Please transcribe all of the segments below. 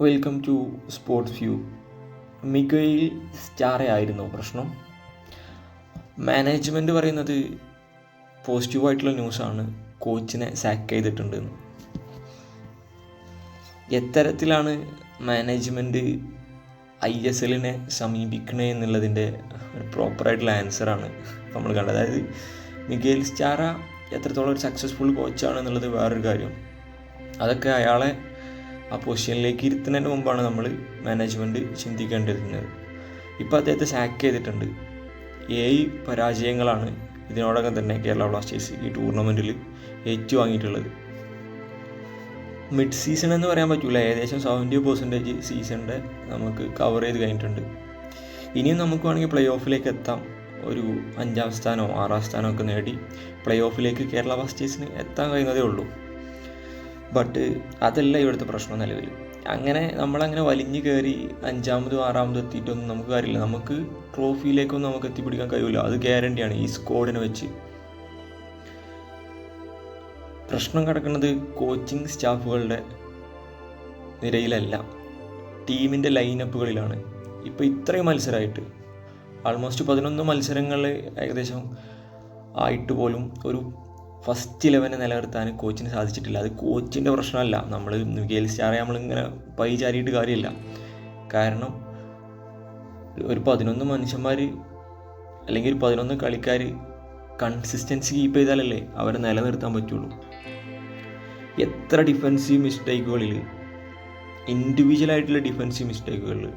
Welcome to sports view മികയിൽ Stahre ആയിരുന്നു പ്രശ്നം. മാനേജ്മെന്റ് പറയുന്നത് പോസിറ്റീവായിട്ടുള്ള ന്യൂസാണ് കോച്ചിനെ സാക്ക് ചെയ്തിട്ടുണ്ടെന്ന് എത്തരത്തിലാണ് മാനേജ്മെന്റ് ഐ എസ് എല്ലിനെ സമീപിക്കണേ എന്നുള്ളതിന്റെ പ്രോപ്പറായിട്ടുള്ള ആൻസറാണ് നമ്മൾ കണ്ടത്. അതായത് മികയിൽ സ്റ്റാറ എത്രത്തോളം ഒരു സക്സസ്ഫുൾ കോച്ചാണ് എന്നുള്ളത് വേറൊരു കാര്യം. അതൊക്കെ അയാളെ ആ പൊസിഷനിലേക്ക് ഇരുത്തുന്നതിന് മുമ്പാണ് നമ്മൾ മാനേജ്മെന്റ് ചിന്തിക്കേണ്ടിയിരുന്നത്. ഇപ്പോൾ അദ്ദേഹത്തെ സാക്ക് ചെയ്തിട്ടുണ്ട്. ഏഴ് പരാജയങ്ങളാണ് ഇതിനോടകം തന്നെ കേരള ബ്ലാസ്റ്റേഴ്സ് ഈ ടൂർണമെന്റിൽ ഏറ്റുവാങ്ങിയിട്ടുള്ളത്. മിഡ് സീസൺ എന്ന് പറയാൻ പറ്റില്ല ഏകദേശം സെവന്റി പെർസെന്റേജ് സീസണിന്റെ നമുക്ക് കവർ ചെയ്ത് കഴിഞ്ഞിട്ടുണ്ട്. ഇനിയും നമുക്ക് വേണമെങ്കിൽ പ്ലേ ഓഫിലേക്ക് എത്താം. ഒരു അഞ്ചാം സ്ഥാനമോ ആറാം സ്ഥാനമോ ഒക്കെ നേടി പ്ലേ ഓഫിലേക്ക് കേരള ബ്ലാസ്റ്റേഴ്സിന് എത്താൻ കഴിയുന്നതേ ഉള്ളൂ. ബട്ട് അതല്ല ഇവിടുത്തെ പ്രശ്നം നിലവിൽ. അങ്ങനെ നമ്മളങ്ങനെ വലിഞ്ഞു കയറി അഞ്ചാമതും ആറാമതും എത്തിയിട്ടൊന്നും നമുക്ക് കാര്യമില്ല. നമുക്ക് ട്രോഫിയിലേക്കൊന്നും നമുക്ക് എത്തിപ്പിടിക്കാൻ കഴിയില്ല അത് ഗ്യാരണ്ടിയാണ് ഈ സ്കോഡിനെ വെച്ച്. പ്രശ്നം കിടക്കുന്നത് കോച്ചിങ് സ്റ്റാഫുകളുടെ നിരയിലല്ല. ടീമിന്റെ ലൈനപ്പുകളിലാണ് ഇപ്പോൾ ഇത്രയും മത്സരമായിട്ട് ആൾമോസ്റ്റ് പതിനൊന്ന് മത്സരങ്ങൾ ഏകദേശം ആയിട്ട് പോലും ഒരു ഫസ്റ്റ് ഇലവനെ നിലനിർത്താൻ കോച്ചിന് സാധിച്ചിട്ടില്ല. അത് കോച്ചിന്റെ പ്രശ്നമല്ല. നമ്മൾ മികേൽ സ്റ്റാറെ നമ്മളിങ്ങനെ പൈ ചാരിയിട്ട് കാര്യമില്ല. കാരണം ഒരു പതിനൊന്ന് മനുഷ്യന്മാർ അല്ലെങ്കിൽ ഒരു പതിനൊന്ന് കളിക്കാർ കൺസിസ്റ്റൻസി കീപ്പ് ചെയ്താലല്ലേ അവരെ നിലനിർത്താൻ പറ്റുള്ളൂ. എത്ര ഡിഫൻസീവ് മിസ്റ്റേക്കുകളിൽ ഇൻഡിവിജ്വലായിട്ടുള്ള ഡിഫൻസീവ് മിസ്റ്റേക്കുകളിൽ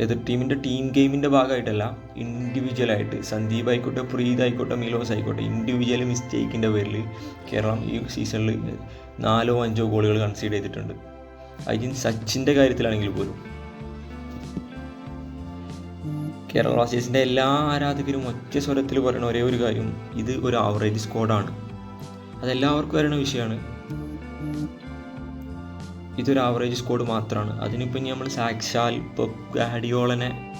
എതിർ ടീമിന്റെ ടീം ഗെയിമിന്റെ ഭാഗമായിട്ടല്ല ഇൻഡിവിജ്വലായിട്ട് സന്ദീപ് ആയിക്കോട്ടെ പ്രീത് ആയിക്കോട്ടെ മിലോസ് ആയിക്കോട്ടെ ഇൻഡിവിജ്വൽ മിസ്റ്റേക്കിന്റെ പേരിൽ കേരളം ഈ സീസണിൽ നാലോ അഞ്ചോ ഗോളുകൾ കൺസീഡ് ചെയ്തിട്ടുണ്ട്. അതിന് സച്ചിന്റെ കാര്യത്തിലാണെങ്കിൽ പോലും. കേരള ബ്ലാസ്റ്റേഴ്സിന്റെ എല്ലാ ആരാധകരും ഒറ്റ സ്വരത്തിൽ പറയുന്ന ഒരേ ഒരു കാര്യം ഇത് ഒരു ആവറേജ് സ്ക്വാഡാണ് അതെല്ലാവർക്കും വരുന്ന വിഷയമാണ് ഇതൊരു ആവറേജ് സ്കോഡ് മാത്രമാണ് അതിനിപ്പോൾ ഇനി നമ്മൾ സാക്ഷാൽ ഇപ്പോൾ ഗാഡിയോളനെ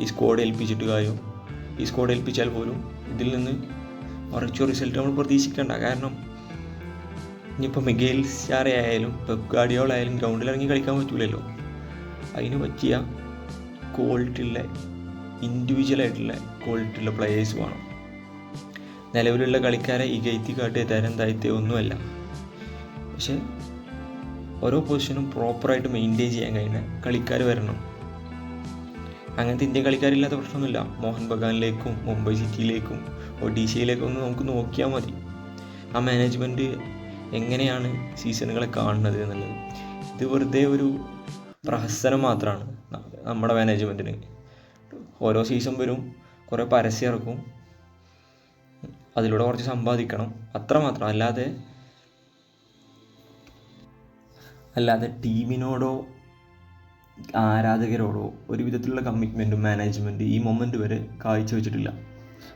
ഈ സ്കോഡ് ഏൽപ്പിച്ചിട്ട് കാര്യം. ഈ സ്കോഡ് ഏൽപ്പിച്ചാൽ പോലും ഇതിൽ നിന്ന് ഉറച്ച റിസൾട്ട് നമ്മൾ പ്രതീക്ഷിക്കേണ്ട. കാരണം ഇനിയിപ്പോൾ മിഗേൽ സ്റ്റാറെ ആയാലും പെപ് ഗാഡിയോളായാലും ഗ്രൗണ്ടിൽ ഇറങ്ങി കളിക്കാൻ പറ്റൂലല്ലോ. അതിന് പറ്റിയ ക്വാളിറ്റിയുള്ള ഇൻഡിവിജ്വൽ ആയിട്ടുള്ള ക്വാളിറ്റിയുള്ള പ്ലെയേഴ്സ് വേണം. നിലവിലുള്ള കളിക്കാരെ ഇകയത്തി കാട്ടിയ തരം താഴ്ത്തിയ ഒന്നുമല്ല. പക്ഷേ ഓരോ പൊസിഷനും പ്രോപ്പറായിട്ട് മെയിന്റെയിൻ ചെയ്യാൻ കഴിയുന്ന കളിക്കാർ വരണം. അങ്ങനത്തെ ഇന്ത്യൻ കളിക്കാരില്ലാത്ത പ്രശ്നമൊന്നുമില്ല. മോഹൻ ബഗാനിലേക്കും മുംബൈ സിറ്റിയിലേക്കും ഒഡീഷയിലേക്കും ഒന്ന് നമുക്ക് നോക്കിയാൽ മതി. ആ മാനേജ്മെന്റ് എങ്ങനെയാണ് സീസണുകളെ കാണുന്നത് എന്നുള്ളത്. ഇത് വെറുതെ ഒരു പ്രഹസനം മാത്രമാണ് നമ്മുടെ മാനേജ്മെന്റിന് ഓരോ സീസൺ വരും കുറേ പരസ്യം ഇറക്കും. അതിലൂടെ കുറച്ച് സമ്പാദിക്കണം. അത്രമാത്രം അല്ലാതെ അല്ലാതെ ടീമിനോടോ ആരാധകരോടോ ഒരു വിധത്തിലുള്ള കമ്മിറ്റ്മെന്റും മാനേജ്മെന്റ് ഈ മൊമെന്റ് വരെ കാഴ്ചവെച്ചിട്ടില്ല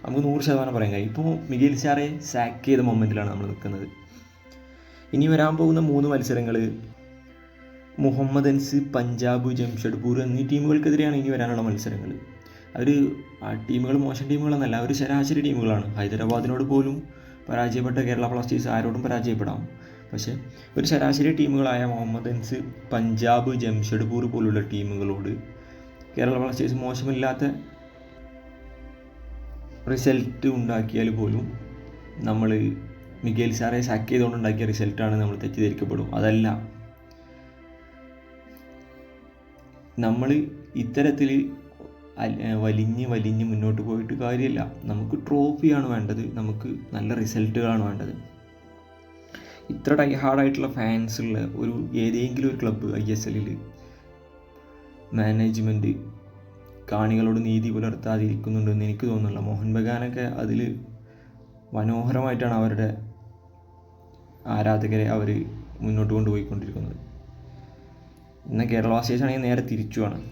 നമുക്ക് നൂറ് ശതമാനം പറയാൻ കഴിയും. ഇപ്പോൾ മികേൽ സാറെ സാക്ക് ചെയ്ത മൊമെന്റിലാണ് നമ്മൾ നിൽക്കുന്നത്. ഇനി വരാൻ പോകുന്ന മൂന്ന് മത്സരങ്ങൾ മുഹമ്മദൻസ് പഞ്ചാബ് ജംഷഡ്പൂർ എന്നീ ടീമുകൾക്കെതിരെയാണ് ഇനി വരാനുള്ള മത്സരങ്ങൾ. അവർ ആ ടീമുകൾ മോശം ടീമുകളെന്നല്ല അവർ ശരാശരി ടീമുകളാണ്. ഹൈദരാബാദിനോട് പോലും പരാജയപ്പെട്ട കേരള ബ്ലാസ്റ്റേഴ്സ് ആരോടും പരാജയപ്പെടാം. പക്ഷേ ഒരു ശരാശരി ടീമുകളായ മുഹമ്മദൻസ് പഞ്ചാബ് ജംഷഡ്പൂർ പോലുള്ള ടീമുകളോട് കേരള ബ്ലാസ്റ്റേഴ്സ് മോശമില്ലാത്ത റിസൾട്ട് ഉണ്ടാക്കിയാൽ പോലും നമ്മൾ മിഗേൽ സാറെ സാക്ക് ചെയ്തുകൊണ്ട് ഉണ്ടാക്കിയ റിസൾട്ടാണ് നമ്മൾ തെറ്റിദ്ധരിക്കപ്പെടും. അതല്ല. നമ്മൾ ഇത്തരത്തിൽ വലിഞ്ഞ് വലിഞ്ഞ് മുന്നോട്ട് പോയിട്ട് കാര്യമില്ല. നമുക്ക് ട്രോഫിയാണ് വേണ്ടത്. നമുക്ക് നല്ല റിസൾട്ടുകളാണ് വേണ്ടത്. ഇത്ര ടൈ ഹാർഡായിട്ടുള്ള ഫാൻസുള്ള ഒരു ഏതെങ്കിലും ഒരു ക്ലബ്ബ് ഐ എസ് എല്ലിൽ മാനേജ്മെന്റ് കാണികളോട് നീതി പുലർത്താതിരിക്കുന്നുണ്ടെന്ന് എനിക്ക് തോന്നുന്നില്ല. മോഹൻ ബഗാനൊക്കെ അതിൽ മനോഹരമായിട്ടാണ് അവരുടെ ആരാധകരെ അവർ മുന്നോട്ട് കൊണ്ടുപോയിക്കൊണ്ടിരിക്കുന്നത്. എന്നാൽ കേരളവാസിയാണെങ്കിൽ നേരെ തിരിച്ചുമാണ്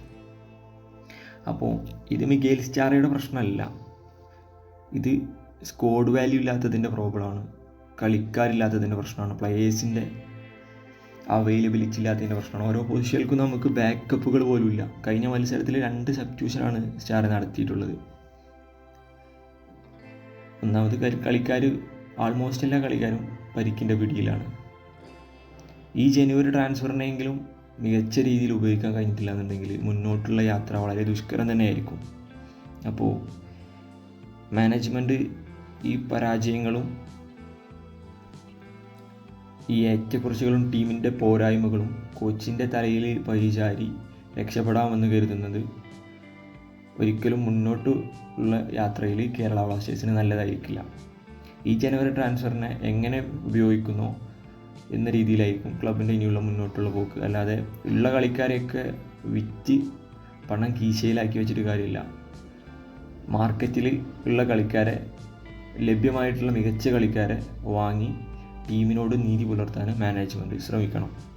അപ്പോൾ ഇത് മിഗേൽ സ്റ്റാറയുടെ പ്രശ്നമല്ല. ഇത് സ്കോഡ് വാല്യൂ ഇല്ലാത്തതിന്റെ പ്രോബ്ലമാണ് കളിക്കാരില്ലാത്തതിന്റെ പ്രശ്നമാണ്. പ്ലെയേഴ്സിന്റെ അവൈലബിലിറ്റി ഇല്ലാത്തതിന്റെ പ്രശ്നമാണ്. ഓരോ പൊസിഷനിൽക്കും നമുക്ക് ബാക്കപ്പുകൾ പോലും ഇല്ല കഴിഞ്ഞ മത്സരത്തിൽ രണ്ട് സബ്സ്റ്റ്യൂഷനാണ് സ്റ്റാർ നടത്തിയിട്ടുള്ളത്. ഒന്നാമത് കളിക്കാർ ആൾമോസ്റ്റ് എല്ലാ കളിക്കാരും പരിക്കിന്റെ പിടിയിലാണ്. ഈ ജനുവരി ട്രാൻസ്ഫറിനെങ്കിലും മികച്ച രീതിയിൽ ഉപയോഗിക്കാൻ കഴിഞ്ഞിട്ടില്ല എന്നുണ്ടെങ്കിൽ മുന്നോട്ടുള്ള യാത്ര വളരെ ദുഷ്കരം തന്നെയായിരിക്കും. അപ്പോൾ മാനേജ്മെന്റ് ഈ പരാജയങ്ങളും ഈ ഏറ്റക്കുറച്ചുകളും ടീമിന്റെ പോരായ്മകളും കോച്ചിന്റെ തലയിൽ പരിചാരി രക്ഷപ്പെടാമെന്ന് കരുതുന്നത് ഒരിക്കലും മുന്നോട്ട് ഉള്ള യാത്രയിൽ കേരള ബ്ലാസ്റ്റേഴ്സിന് നല്ലതായിരിക്കില്ല. ഈ ജനുവരി ട്രാൻസ്ഫറിനെ എങ്ങനെ ഉപയോഗിക്കുന്നു എന്ന രീതിയിലായിരിക്കും ക്ലബിന്റെ ഇനിയുള്ള മുന്നോട്ടുള്ള പോക്ക്. അല്ലാതെ ഉള്ള കളിക്കാരെയൊക്കെ വിറ്റ് പണം കീശയിലാക്കി വെച്ചിട്ട് കാര്യമില്ല. മാർക്കറ്റിൽ ഉള്ള കളിക്കാരെ ലഭ്യമായിട്ടുള്ള മികച്ച കളിക്കാരെ വാങ്ങി ടീമിനോട് നീതി പുലർത്താൻ മാനേജ്മെന്റ് ശ്രമിക്കണം.